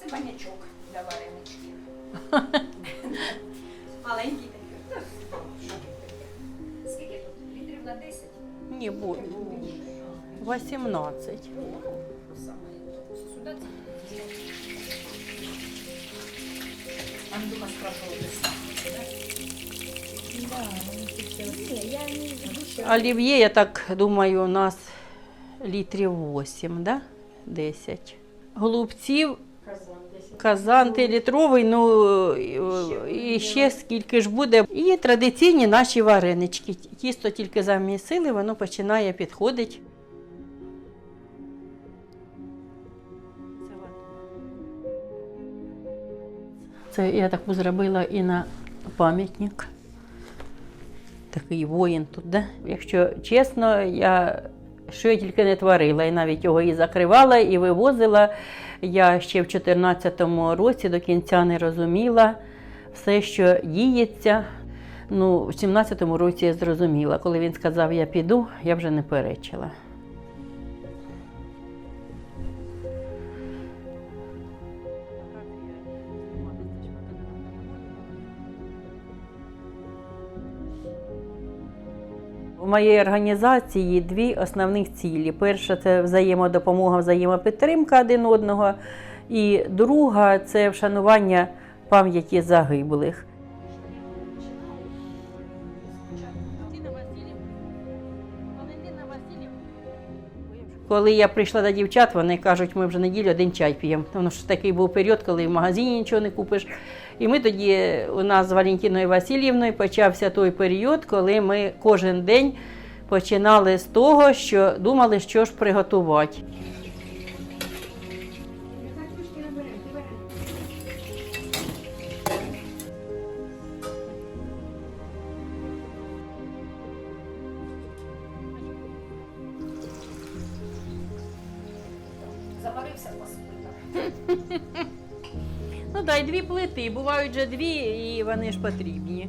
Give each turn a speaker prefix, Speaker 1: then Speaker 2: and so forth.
Speaker 1: це банячок для вареничків. Маленький такий. Скільки тут? Літрів на 10?
Speaker 2: Ні, бо 18.
Speaker 1: Сюди. Спрашивала,
Speaker 2: Олів'є, я так думаю, у нас літрів 8, да? 10. Голубців казан літровий, ну і ще скільки ж буде. І традиційні наші варенички. Тісто тільки замісили, воно починає підходити. Це я таку зробила і на пам'ятник. Такий воїн тут, да? Якщо чесно, я що я тільки не творила, і навіть його і закривала, і вивозила. Я ще в 2014 році до кінця не розуміла все, що діється. Ну, в 2017 році я зрозуміла. Коли він сказав, я піду, я вже не перечила. У моєї організації дві основних цілі. Перша це взаємодопомога, взаємопідтримка один одного. І друга це вшанування пам'яті загиблих. Коли я прийшла до дівчат, вони кажуть, ми вже неділю один чай п'ємо. Тому що такий був період, коли в магазині нічого не купиш. І ми тоді у нас з Валентиною Васильівною почався той період, коли ми кожен день починали з того, що думали, що ж приготувати.
Speaker 1: Заварився по спитах.
Speaker 2: Ну дай дві плити, бувають же дві, і вони ж потрібні.